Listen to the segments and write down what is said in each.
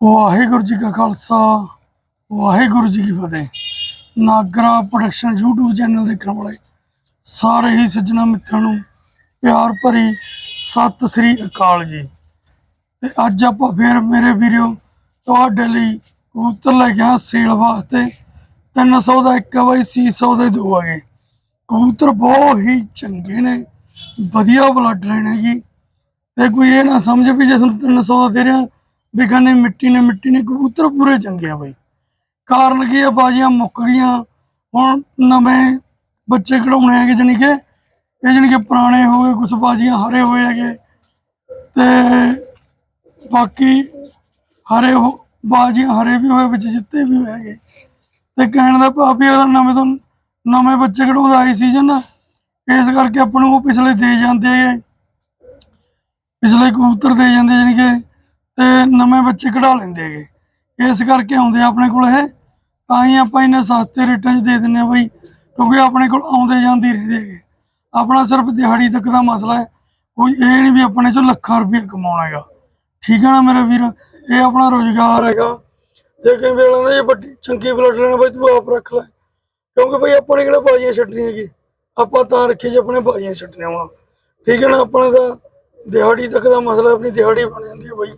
ਵਾਹਿਗੁਰੂ ਜੀ ਕਾ ਖਾਲਸਾ, ਵਾਹਿਗੁਰੂ ਜੀ ਕੀ ਫਤਿਹ। Nagra production YouTube channel ਦੇਖਣ ਵਾਲੇ ਸਾਰੇ ਹੀ ਸੱਜਣਾ ਮਿੱਤਰਾਂ ਨੂੰ ਪਿਆਰ ਭਰੀ ਸਤਿ ਸ੍ਰੀ ਅਕਾਲ ਜੀ। ਤੇ ਅੱਜ ਆਪਾਂ ਫੇਰ ਮੇਰੇ ਵੀਰੋ ਤੁਹਾਡੇ ਲਈ ਕਬੂਤਰ ਲੈ ਕੇ ਆਏ ਸੇਲ ਵਾਸਤੇ। 300 ਦਾ ਇੱਕ ਆ ਬਾਈ 600 ਦੇ ਦੋ ਹੈਗੇ ਕਬੂਤਰ ਬਹੁਤ ਹੀ ਚੰਗੇ ਨੇ, ਵਧੀਆ ਬਲੱਡ ਲਾਈਨ ਜੀ ਤੇ ਕੋਈ ਇਹ ਨਾ ਸਮਝ ਵੀ ਜੇ ਤੁਹਾਨੂੰ 300 ਦਾ ਦੇ ਰਿਹਾ ਵੀ ਕਹਿੰਦੇ ਮਿੱਟੀ ਨੇ ਮਿੱਟੀ ਨੇ ਕਬੂਤਰ ਪੂਰੇ ਚੰਗੇ ਆ ਬਈ। ਕਾਰਨ ਕੀ ਆ, ਬਾਜੀਆਂ ਮੁੱਕ ਗਈਆਂ। ਹੁਣ ਨਵੇਂ ਬੱਚੇ ਕਢਾਉਣੇ ਹੈਗੇ ਜਾਣੀ ਕਿ, ਇਹ ਜਾਣੀ ਕਿ ਪੁਰਾਣੇ ਹੋ ਗਏ ਕੁਝ ਬਾਜੀਆਂ ਹਰੇ ਹੋਏ ਹੈਗੇ। ਤੇ ਬਾਕੀ ਹਰੇ ਹੋ- ਬਾਜੀਆਂ ਹਰੇ ਵੀ ਹੋਏ, ਵਿੱਚ ਜਿੱਤੇ ਵੀ ਹੋਏ ਹੈਗੇ। ਤੇ ਕਹਿਣ ਦਾ ਭਾਵ ਵੀ ਉਹਦਾ ਨਵੇਂ ਤੋਂ ਨਵੇਂ ਬੱਚੇ ਕਢਾਉਂਦਾ ਆਈ ਸੀਜ਼ਨ ਇਸ ਕਰਕੇ ਆਪਾਂ ਨੂੰ ਉਹ ਪਿਛਲੇ ਦੇ ਜਾਂਦੇ ਹੈਗੇ। ਪਿਛਲੇ ਕਬੂਤਰ ਦੇ ਜਾਂਦੇ ਜਾਣੀ ਕਿ ਤੇ ਨਵੇਂ ਬੱਚੇ ਕਢਾ ਲੈਂਦੇ ਹੈਗੇ। ਇਸ ਕਰਕੇ ਆਉਂਦੇ ਆ ਆਪਣੇ ਕੋਲ ਇਹ। ਤਾਂ ਹੀ ਆਪਾਂ ਇਹਨੇ ਸਸਤੇ ਰੇਟਾਂ 'ਚ ਦੇ ਦਿੰਨੇ ਆ ਬਈ, ਕਿਉਂਕਿ ਆਪਣੇ ਕੋਲ ਆਉਂਦੇ ਜਾਂਦੇ ਰਹਿੰਦੇ ਹੈਗੇ। ਆਪਣਾ ਸਿਰਫ ਦਿਹਾੜੀ ਤੱਕ ਦਾ ਮਸਲਾ ਹੈ। ਕੋਈ ਇਹ ਨਹੀਂ ਵੀ ਆਪਣੇ ਚੋਂ ਲੱਖਾਂ ਰੁਪਏ ਕਮਾਉਣਾ ਹੈਗਾ। ਠੀਕ ਹੈ ਨਾ ਮੇਰੇ ਵੀਰ? ਇਹ ਆਪਣਾ ਰੋਜ਼ਗਾਰ ਹੈਗਾ। ਜੇ ਕਈ ਵੇਲੇ ਆਂਦਾ ਇਹ ਵੱਡੀ ਚੰਗੀ ਬਲੱਡ ਲੈਣਾ, ਬਈ ਤੂੰ ਆਪ ਰੱਖ ਲੈ। ਕਿਉਂਕਿ ਬਈ ਨੇ ਕਿਹੜਾ ਬਾਜੀਆਂ ਛੱਡਣੀਆਂ ਹੈਗੀ? ਆਪਾਂ ਤਾਂ ਰੱਖੀ ਜੇ ਆਪਣੇ ਬਾਜੀਆਂ ਛੱਡਣੀਆਂ ਵਾ। ਠੀਕ ਹੈ ਨਾ, ਆਪਣਾ ਤਾਂ ਦਿਹਾੜੀ ਤੱਕ ਦਾ ਮਸਲਾ ਆਪਣੀ ਦਿਹਾੜੀ ਬਣ ਜਾਂਦੀ ਹੈ ਬਈ।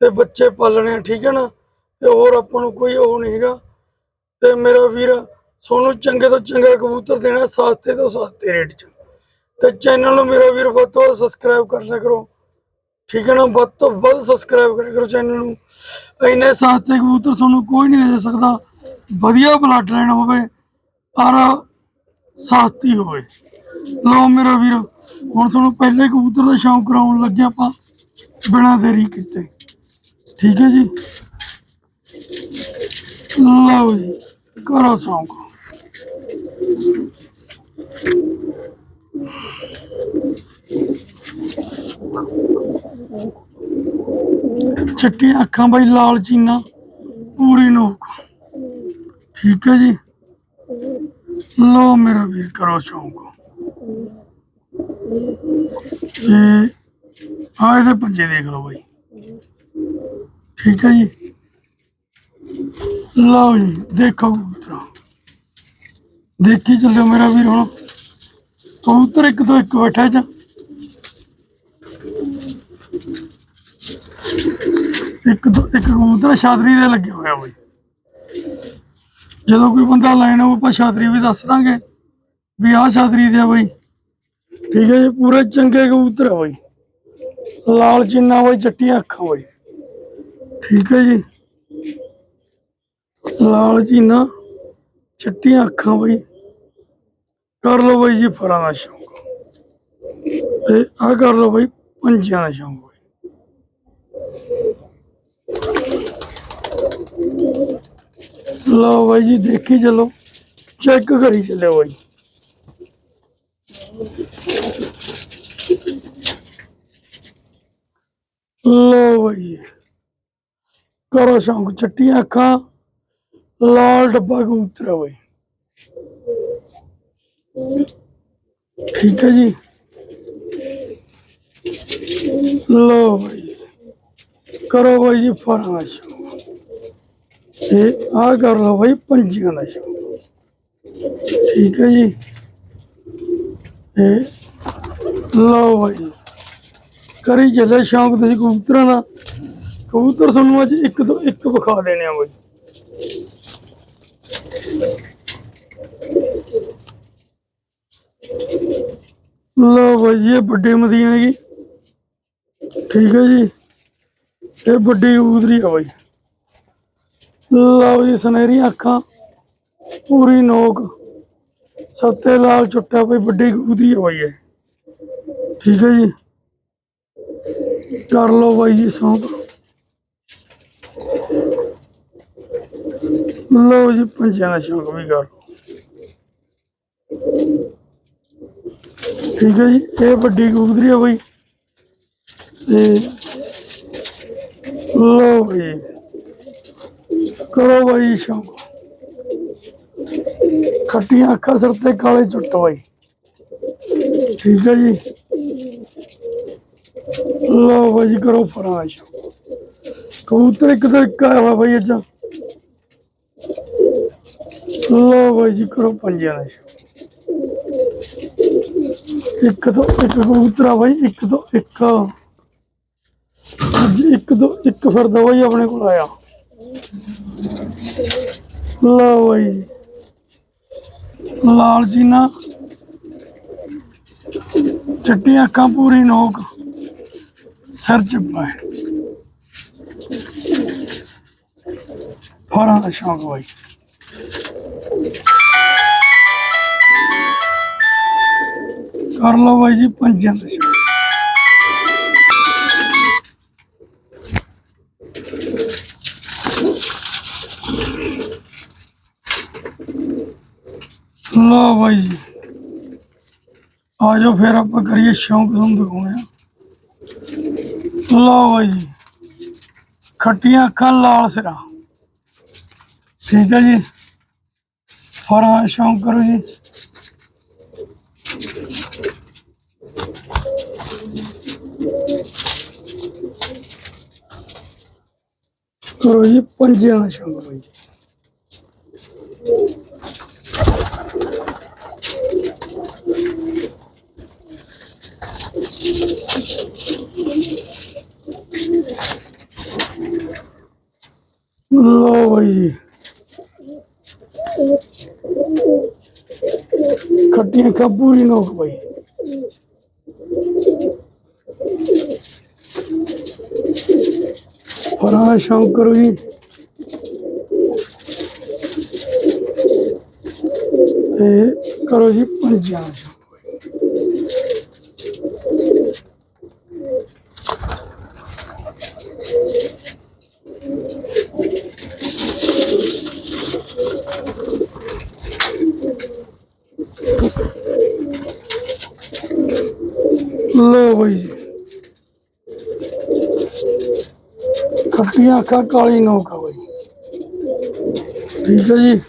ਤੇ ਬੱਚੇ ਪਾਲਣੇ ਆ, ਠੀਕ ਹੈ ਨਾ? ਤੇ ਹੋਰ ਆਪਾਂ ਨੂੰ ਕੋਈ ਉਹ ਨਹੀਂ ਹੈਗਾ। ਤੇ ਮੇਰਾ ਵੀਰ ਤੁਹਾਨੂੰ ਚੰਗੇ ਤੋਂ ਚੰਗਾ ਕਬੂਤਰ ਦੇਣਾ, ਸਸਤੇ ਤੋਂ ਸਸਤੇ ਰੇਟ 'ਚ। ਤੇ ਚੈਨਲ ਨੂੰ ਮੇਰਾ ਵੀਰ ਵੱਧ ਤੋਂ ਵੱਧ ਸਬਸਕ੍ਰਾਈਬ ਕਰ ਲਿਆ ਕਰੋ। ਠੀਕ ਹੈ ਨਾ? ਵੱਧ ਤੋਂ ਵੱਧ ਸਬਸਕ੍ਰਾਈਬ ਕਰਿਆ ਕਰੋ ਚੈਨਲ ਨੂੰ। ਇੰਨੇ ਸਸਤੇ ਕਬੂਤਰ ਤੁਹਾਨੂੰ ਕੋਈ ਨਹੀਂ ਦੇ ਸਕਦਾ। ਵਧੀਆ ਬਲੱਡ ਲਾਈਨ ਹੋਵੇ ਔਰ ਸਸਤੀ ਹੋਵੇ। ਲਓ ਮੇਰਾ ਵੀਰ, ਹੁਣ ਤੁਹਾਨੂੰ ਪਹਿਲੇ ਕਬੂਤਰ ਦਾ ਸ਼ੌਂਕ ਕਰਾਉਣ ਲੱਗੇ ਆਪਾਂ, ਬਿਨਾਂ ਦੇਰੀ ਕੀਤੇ। ਠੀਕ ਹੈ ਜੀ। ਲਓ ਜੀ, ਕਰੋ ਸ਼ੌਂਕ। ਚਿੱਟੀਆਂ ਅੱਖਾਂ ਬਾਈ, ਲਾਲ ਚੀਨਾ, ਪੂਰੀ ਨੋਕ। ਠੀਕ ਹੈ ਜੀ। ਲਓ ਮੇਰਾ ਵੀਰ, ਕਰੋ ਸ਼ੌਂਕ। ਤੇ ਆਏ ਦੇ ਪੰਜੇ ਦੇਖ ਲਓ ਬਾਈ। ਠੀਕ ਹੈ ਜੀ ਲਓ ਜੀ ਦੇਖੋ ਕਬੂਤਰ ਦੇਖੀ ਚੱਲਿਓ ਮੇਰਾ ਵੀਰ ਹੁਣ ਕਬੂਤਰ ਇੱਕ ਤੋਂ ਇੱਕ ਬੈਠਾ ਚ ਇੱਕ ਤੋਂ ਇੱਕ ਕਬੂਤਰ ਛਾਤਰੀ ਦੇ ਲੱਗੇ ਹੋਇਆ ਬਈ ਜਦੋਂ ਕੋਈ ਬੰਦਾ ਲੈਣ ਆਊ ਆਪਾਂ ਛਾਤਰੀ ਵੀ ਦੱਸ ਦਾਂਗੇ ਵੀ ਆਹ ਛਾਤਰੀ ਦੇ ਆ ਬਈ ਠੀਕ ਹੈ ਜੀ ਪੂਰੇ ਚੰਗੇ ਕਬੂਤਰ ਆ ਬਈ ਲਾਲ ਚਿੰਨਾ ਬਈ ਚੱਟੀਆਂ ਅੱਖਾਂ ਬਈ ਠੀਕ ਹੈ ਜੀ। ਲਾਲ ਚੀਨਾ, ਚਿੱਟੀਆਂ ਅੱਖਾਂ ਬਈ। ਕਰ ਲਓ ਬਈ ਜੀ ਫਰਾਂ ਦਾ ਸ਼ੌਂਕ। ਤੇ ਆ ਕਰ ਲਓ ਬਈ ਪੰਜਿਆਂ ਦਾ ਸ਼ੌਂਕ ਬਈ। ਲਓ ਬਾਈ ਜੀ, ਦੇਖੀ ਚੱਲੋ। ਚੈੱਕ ਕਰੀ ਚੱਲਿਓ ਬਾਈ। ਲਓ ਬਾਈ ਕਰੋ ਸ਼ੌਂਕ, ਚਿੱਟੀਆਂ ਅੱਖਾਂ ਲਾਲ ਡੱਬਾ ਕਬੂਤਰ ਆ ਬਾਈ ਠੀਕ ਹੈ ਜੀ। ਲਓ ਬਾਈ, ਕਰੋ ਬਾਈ ਜੀ ਫਰਾਂ ਦਾ ਸ਼ੌਂਕ। ਇਹ ਆ ਕਰ ਲਓ ਬਾਈ ਪੰਜੀਆਂ ਦਾ ਸ਼ੌਂਕ। ਠੀਕ ਹੈ ਜੀ। ਇਹ ਲਓ ਬਾਈ, ਕਰੀ ਚੱਲੇ ਸ਼ੌਂਕ ਤੁਸੀਂ ਕਬੂਤਰ ਤੁਹਾਨੂੰ ਅੱਜ ਇੱਕ ਤੋਂ ਇੱਕ ਵਿਖਾ ਦੇਣੇ ਆ ਬਾਈ। ਲਓ ਬਾਈ ਜੀ, ਇਹ ਵੱਡੇ ਮਦੀਨੇ ਹੈਗੀ। ਠੀਕ ਹੈ ਜੀ। ਇਹ ਵੱਡੀ ਉਦਰੀ ਆ ਬਾਈ। ਲਓ ਜੀ ਸੁਨਹਿਰੀ ਅੱਖਾਂ। ਪੂਰੀ ਨੋਕ। ਸੱਤੇ ਲਾਲ ਚੁੱਟਾ ਬਈ, ਵੱਡੀ ਉਦਰੀ ਆ ਬਾਈ ਇਹ। ਠੀਕ ਹੈ ਜੀ। ਕਰ ਲਓ ਬਾਈ ਜੀ, ਸੌਂਪ। ਲਓ ਜੀ ਪੰਜਿਆਂ ਦਾ ਸ਼ੌਂਕ ਵੀ ਕਰ ਠੀਕ ਹੈ ਜੀ, ਇਹ ਵੱਡੀ ਕਬੂਤਰੀ ਆ ਬਈ। ਤੇ ਲਓ ਬਈ, ਕਰੋ ਬਈ ਸ਼ੌਂਕ। ਖੱਟੀਆਂ ਅੱਖਾਂ ਸਿਰ ਤੇ ਕਾਲੇ ਚੁੱਟ ਬਈ। ਠੀਕ ਹੈ ਜੀ। ਲਓ ਬਾਈ, ਕਰੋ ਫਰਾਂ ਸ਼ੌਂਕ। ਕਬੂਤਰ ਇੱਕ ਤੋਂ ਇੱਕ ਆਇਆ ਬਾਈ ਅੱਜ। ਲੋ ਬਾਈ ਜੀ, ਕਰੋ ਪੰਜਾਂ ਦਾ ਇੱਕ ਤੋਂ ਇੱਕ ਕਬੂਤਰ ਬਾਈ, ਇੱਕ ਤੋਂ ਇੱਕ। ਅੱਜ ਇੱਕ ਤੋਂ ਇੱਕ ਫਿਰਦਾ ਬਾਈ ਆਪਣੇ ਕੋਲ ਆਇਆ। ਲਓ ਬਾਈ ਜੀ। ਲਾਲ ਜੀਨਾ। ਚਿੱਟੀਆਂ ਅੱਖਾਂ ਪੂਰੀ ਨੋਕ। ਸਿਰ ਚੱਪਾ ਫਰਾਂ ਦਾ ਸ਼ੌਂਕ ਬਾਈ। ਕਰ ਲਓ ਬਾਈ ਜੀ ਪੰਜਾਂ ਦਾ ਲਓ ਬਾਈ ਜੀ। ਆ ਜਾਓ ਫਿਰ ਆਪਾਂ ਕਰੀਏ ਸ਼ੌਂਕ ਤੁਹਾਨੂੰ ਦਿਖਾਉਣੇ ਆ ਲਓ ਬਾਈ ਜੀ। ਖੱਟੀਆਂ ਅੱਖਾਂ ਲਾਲ ਸਿਰਾ। ਠੀਕ ਹੈ ਜੀ। ਫਰਾਂ ਸ਼ੌਂਕ ਕਰੋ ਜੀ ਕਰੋ ਜੀ ਪੰਜਿਆਂ ਦਾ ਸ਼ੌਂਕ ਬਾਈ ਜੀ ਲੋ ਬਾਈ ਜੀ ਖੱਟੀਆਂ ਕਬੂਰੀ ਨੋਕ ਬਾਈ ਫਰਾਂ ਸ਼ੌਂਕ ਕਰੋ ਜੀ ਤੇ ਲੋ ਬਾਈ। ਖੱਟੀਆਂ ਅੱਖਾਂ ਕਾਲੀ ਨੋਕ ਆ ਬਾਈ। ਠੀਕ ਹੈ ਜੀ।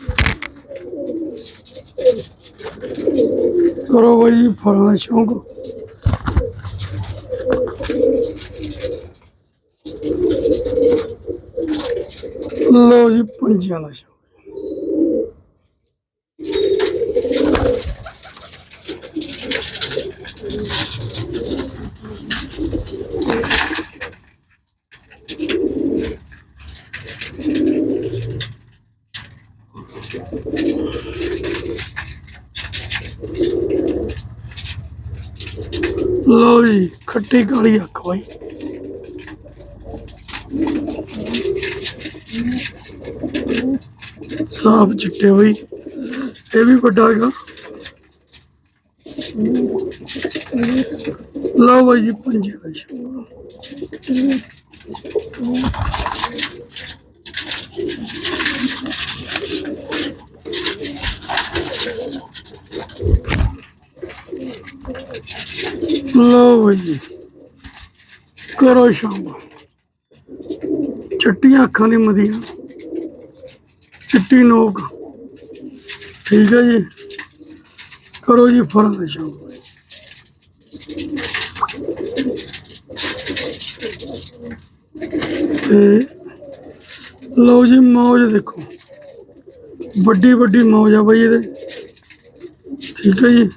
ਕਰੋ ਬਾਈ ਜੀ ਫਲਾਂ ਦਾ ਸ਼ੌਂਕ। ਲੋ ਜੀ ਪੰਜਿਆਂ ਦਾ ਸ਼ੌਂਕ। ਲੋ ਜੀ, ਖੱਟੀ ਕਾਲੀ ਅੱਖ ਬਾਈ। ਸਾਫ਼ ਚਿੱਟੇ ਬਾਈ। ਇਹ ਵੀ ਵੱਡਾ ਹੈਗਾ। ਲਓ ਬਾਈ ਜੀ, ਪੰਜੇ ਦਾ ਸ਼ੌਂਕ। ਲਓ ਬਾਈ ਜੀ। ਕਰੋ ਸ਼ਾਮ। ਚਿੱਟੀਆਂ ਅੱਖਾਂ ਦੀ ਮਦੀਨਾ। ਚਿੱਟੀ ਨੋਕ। ਠੀਕ ਹੈ ਜੀ। ਕਰੋ ਜੀ ਫਰਾਂ ਦਾ ਸ਼ਾਮ। ਤੇ ਲਓ ਜੀ ਮੌਜ ਦੇਖੋ। ਵੱਡੀ ਵੱਡੀ ਮੌਜ ਆ ਬਈ ਇਹਦੇ। ਠੀਕ ਹੈ ਜੀ।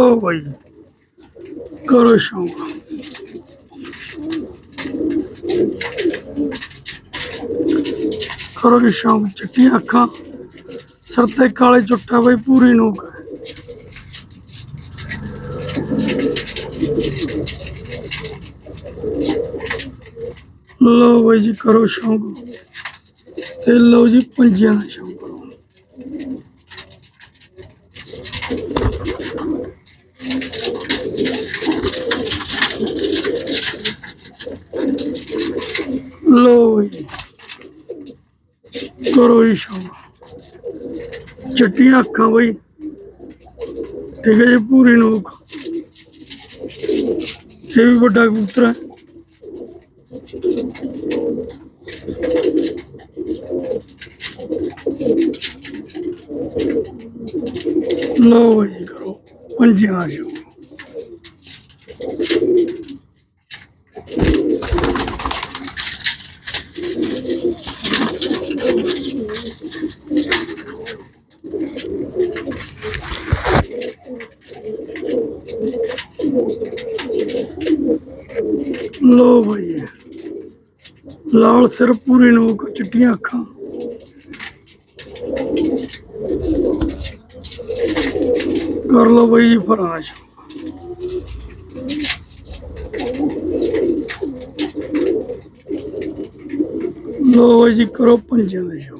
ਲਓ ਬਾਈ। ਕਰੋ ਸ਼ੌਂਕ। ਕਰੋ ਜੀ ਸ਼ੌਂਕ, ਚਿੱਟੀਆਂ ਅੱਖਾਂ। ਸਿਰ ਤੇ ਕਾਲੇ ਚੁੱਟਾ ਬਈ, ਪੂਰੀ ਨੂਕ। ਹੈ ਲਓ ਬਾਈ ਜੀ, ਕਰੋ ਸ਼ੌਂਕ। ਤੇ ਲਓ ਜੀ, ਪੰਜਿਆਂ ਦਾ ਸ਼ੌਂਕ ਕਰੋ ਲਓ ਜੀ ਕਰੋ ਜੀ ਸ਼ੌਂਕ ਚਿੱਟੀਆਂ ਅੱਖਾਂ ਬਈ। ਠੀਕ ਹੈ ਜੀ, ਪੂਰੀ ਨੂਕ। ਇਹ ਵੀ ਵੱਡਾ ਕਬੂਤਰ ਹੈ। ਲਓ ਜੀ ਕਰੋ, ਪੰਜਿਆਂ ਦਾ ਸ਼ੌਂਕ ਲੋ ਭਾਈ। ਲਾਲ ਸਿਰ ਪੂਰੀ ਨੋਕ ਚਿੱਟੀਆਂ ਅੱਖਾਂ। ਕਰ ਲੋ ਬਾਈ ਜੀ ਫਰਾਸ਼। ਲੋ ਜੀ ਕਰੋ ਪੰਜਾਂ ਦੇ ਸ਼ੋ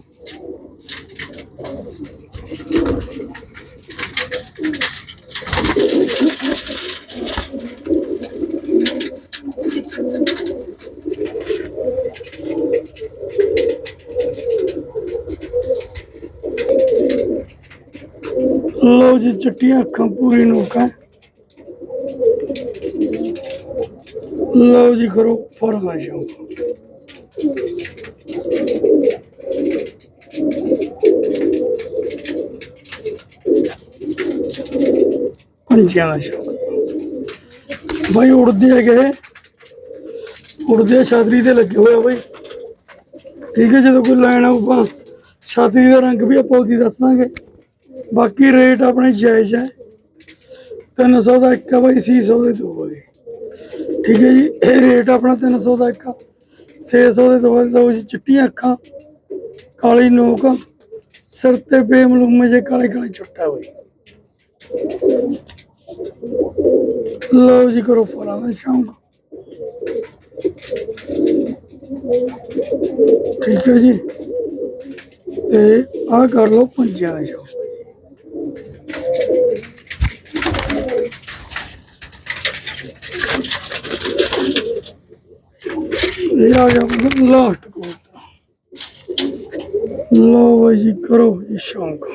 ਲੋ ਜੀ ਚਿੱਟੀਆਂ ਅੱਖਾਂ ਪੂਰੀ ਨੋਕ ਹੈ। ਲਓ ਜੀ ਕਰੋ ਫਰਮਾਇਸ਼ ਪੰਜਿਆਂ ਦਾ ਸ਼ੌਕ ਭਾਈ ਉੜਦੇ ਹੈਗੇ ਉੜਦੇ ਆ, ਛਾਤਰੀ ਤੇ ਲੱਗੇ ਹੋਏ ਆ ਭਾਈ ਠੀਕ ਹੈ ਜਦੋਂ ਕੋਈ ਲੈਣ ਆਊਗਾ ਛਾਤਰੀ ਦਾ ਰੰਗ ਵੀ ਆਪਾਂ ਉਹਦੀ ਦੱਸ ਦਾਂਗੇ। ਬਾਕੀ ਰੇਟ ਆਪਣੇ ਜਾਇਜ਼ ਹੈ। 300 ਦਾ ਇੱਕ ਆ ਭਾਈ 600 ਦੇ ਦੋ ਹੈਗੇ ਠੀਕ ਹੈ ਜੀ, ਇਹ ਰੇਟ ਆਪਣਾ 300 ਦਾ ਇੱਕ ਆ। 600 ਦੇ ਦੋ ਲਓ ਜੀ, ਚਿੱਟੀਆਂ ਅੱਖਾਂ, ਕਾਲੀ ਨੋਕ ਸਿਰ ਤੇ ਬੇਮਲੂਮੇ ਜੇ ਕਾਲੇ ਕਾਲੇ ਛੁੱਟਾ ਹੋਈ ਲਓ ਜੀ, ਕਰੋ ਫਲਾਂ ਦਾ ਸ਼ੌਂਕ। ਠੀਕ ਹੈ ਜੀ, ਤੇ ਆਹ ਕਰ ਲਓ ਪੰਜਾਂ ਦਾ ਸ਼ੌਂਕ। ਇਹ ਆ ਗਿਆ ਲਾਸਟ ਕੋਲ ਲਓ ਬਾਈ ਜੀ ਕਰੋ ਜੀ ਸ਼ੌਂਕ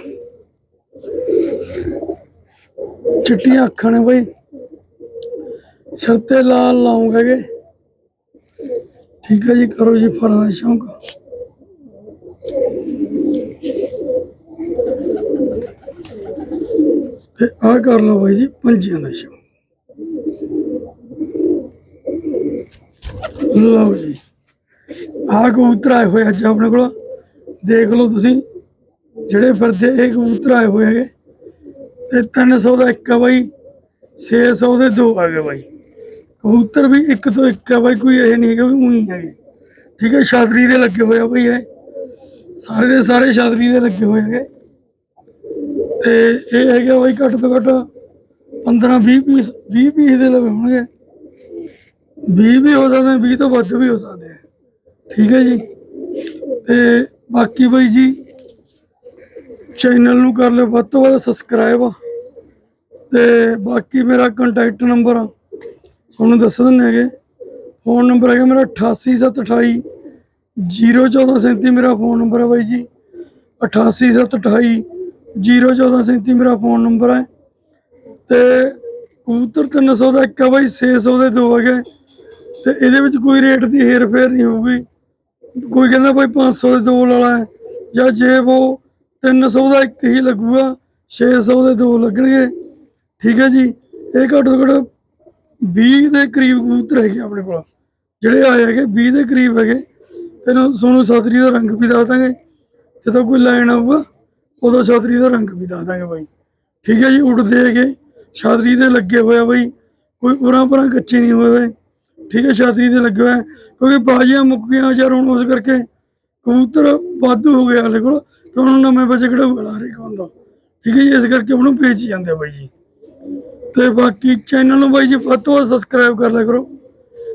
ਚਿੱਟੀਆਂ ਅੱਖਾਂ ਨੇ ਬਾਈ ਸਿਰ ਤੇ ਲਾਲ ਲਾਉਂਗੇ ਠੀਕ ਹੈ ਜੀ ਕਰੋ ਜੀ ਫਰਾਂ ਦਾ ਸ਼ੌਂਕ ਤੇ ਆ ਕਰ ਲਓ ਬਾਈ ਜੀ ਪੰਜੀਆਂ ਦਾ ਸ਼ੌਂਕ ਲਓ ਜੀ। ਆਹ ਕਬੂਤਰ ਆਏ ਹੋਏ ਅੱਜ ਆਪਣੇ ਕੋਲ। ਦੇਖ ਲਓ ਤੁਸੀਂ, ਜਿਹੜੇ ਫਿਰਦੇ ਇਹ ਕਬੂਤਰ ਆਏ ਹੋਏ ਹੈਗੇ। ਤੇ 300 ਦਾ ਇੱਕ ਆ ਬਾਈ 600 ਦੇ ਦੋ ਆ ਗਏ ਬਾਈ। ਕਬੂਤਰ ਵੀ ਇੱਕ ਤੋਂ ਇੱਕ ਆ ਬਾਈ, ਕੋਈ ਇਹ ਨਹੀਂ ਹੈਗਾ ਵੀ ਉਹੀ ਹੈਗੇ। ਠੀਕ ਹੈ ਸ਼ਾਦਰੀ ਦੇ ਲੱਗੇ ਹੋਏ ਆ ਬਾਈ ਇਹ। ਸਾਰੇ ਦੇ ਸਾਰੇ ਛਾਤਰੀ ਦੇ ਲੱਗੇ ਹੋਏ ਹੈਗੇ। ਤੇ ਇਹ ਹੈਗੇ ਬਾਈ ਘੱਟ ਤੋਂ ਘੱਟ 15 20 ਪੀਸ 20 ਪੀਸ ਦੇ ਲਵੇ ਹੋਣਗੇ। 20 ਵੀ ਹੋ ਸਕਦੇ 20 ਤੋਂ ਵੱਧ ਵੀ ਹੋ ਸਕਦੇ ਆ। ਠੀਕ ਹੈ ਜੀ? ਤੇ ਬਾਕੀ ਬਈ ਜੀ, ਚੈਨਲ ਨੂੰ ਕਰ ਲਿਓ, ਵੱਧ ਤੋਂ ਵੱਧ ਸਬਸਕ੍ਰਾਈਬ ਤੇ ਬਾਕੀ ਮੇਰਾ ਕੰਟੈਕਟ ਨੰਬਰ ਤੁਹਾਨੂੰ ਦੱਸ ਦਿੰਦੇ ਹੈਗੇ। ਫੋਨ ਨੰਬਰ ਹੈਗਾ ਮੇਰਾ 88728 01437 ਮੇਰਾ ਫੋਨ ਨੰਬਰ ਹੈ ਬਾਈ ਜੀ। 88728 01437 ਮੇਰਾ ਫੋਨ ਨੰਬਰ ਹੈ ਤੇ ਕਬੂਤਰ 300 ਦਾ ਇੱਕ ਆ ਬਾਈ 600 ਦੇ ਦੋ ਹੈਗੇ। ਤੇ ਇਹਦੇ ਵਿੱਚ ਕੋਈ ਰੇਟ ਦੀ ਹੇਰ ਫੇਰ ਨਹੀਂ ਹੋਊਗੀ। ਕੋਈ ਕਹਿੰਦਾ ਭਾਈ 500 ਦੇ ਦੋ ਵਾਲਾ ਹੈ, ਜਾਂ ਜੇ ਉਹ 300 ਦਾ ਇੱਕ ਹੀ ਲੱਗੂਗਾ 600 ਦੇ ਦੋ ਲੱਗਣਗੇ। ਠੀਕ ਹੈ ਜੀ, ਇਹ ਘੱਟੋ ਘੱਟ 20 ਦੇ ਕਰੀਬ ਕਬੂਤਰ ਹੈਗੇ ਆਪਣੇ ਕੋਲ। ਜਿਹੜੇ ਆਏ ਹੈਗੇ 20 ਦੇ ਕਰੀਬ ਹੈਗੇ। ਤੈਨੂੰ ਸੋਨੂੰ ਸਾਤਰੀ ਦਾ ਰੰਗ ਵੀ ਦੱਸ ਦਾਂਗੇ। ਜਦੋਂ ਕੋਈ ਲੈਣ ਆਊਗਾ, ਉਦੋਂ ਛਾਤਰੀ ਦਾ ਰੰਗ ਵੀ ਦੱਸ ਦਾਂਗੇ ਬਾਈ। ਠੀਕ ਹੈ ਜੀ, ਉੱਡਦੇ ਹੈਗੇ। ਛਾਤਰੀ ਦੇ ਲੱਗੇ ਹੋਇਆ ਬਾਈ। ਕੋਈ ਉਰਾਂ ਪਰਾਂ ਕੱਚੇ ਨਹੀਂ ਹੋਏ ਹੋਏ। ਠੀਕ ਹੈ ਛਾਤਰੀ 'ਤੇ ਲੱਗੇ ਹੋਇਆ ਹੈ ਕਿਉਂਕਿ ਬਾਜੀਆਂ ਮੁੱਕ ਗਈਆਂ ਯਾਰ ਹੁਣ ਉਸ ਕਰਕੇ ਕਬੂਤਰ ਵਾਧੂ ਹੋ ਗਿਆ ਹਲੇ ਕੋਲ, ਤੇ ਉਹਨਾਂ ਨਵੇਂ ਬੱਚੇ ਕਿਹੜਾ ਬੁਲਾ ਰਹੇ ਹੁੰਦਾ ਠੀਕ ਹੈ ਜੀ, ਇਸ ਕਰਕੇ ਉਹਨੂੰ ਵੇਚ ਹੀ ਜਾਂਦੇ ਆ ਬਾਈ ਜੀ। ਤੇ ਬਾਕੀ ਚੈਨਲ ਨੂੰ ਬਾਈ ਜੀ ਵੱਧ ਤੋਂ ਵੱਧ ਸਬਸਕ੍ਰਾਈਬ ਕਰ ਲਿਆ ਕਰੋ।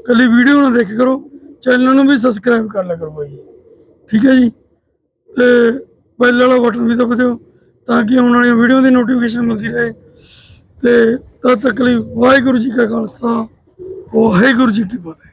ਕੱਲੀ ਵੀਡੀਓ ਨਾ ਦੇਖ ਕਰੋ ਚੈਨਲ ਨੂੰ ਵੀ ਸਬਸਕ੍ਰਾਈਬ ਕਰ ਲਿਆ ਕਰੋ ਬਾਈ ਜੀ। ਠੀਕ ਹੈ ਜੀ, ਤੇ ਬੈਲ ਵਾਲਾ ਬਟਨ ਵੀ ਦਬਾ ਦਿਓ, ਤਾਂ ਕਿ ਆਉਣ ਵਾਲੀਆਂ ਵੀਡੀਓ ਦੀ ਨੋਟੀਫਿਕੇਸ਼ਨ ਮਿਲਦੀ ਰਹੇ। ਤੇ ਤਦ ਤੱਕ ਲਈ ਵਾਹਿਗੁਰੂ ਜੀ ਕਾ ਖਾਲਸਾ। ਵਾਹਿਗੁਰੂ ਜੀ ਕੀ ਫਤਿਹ।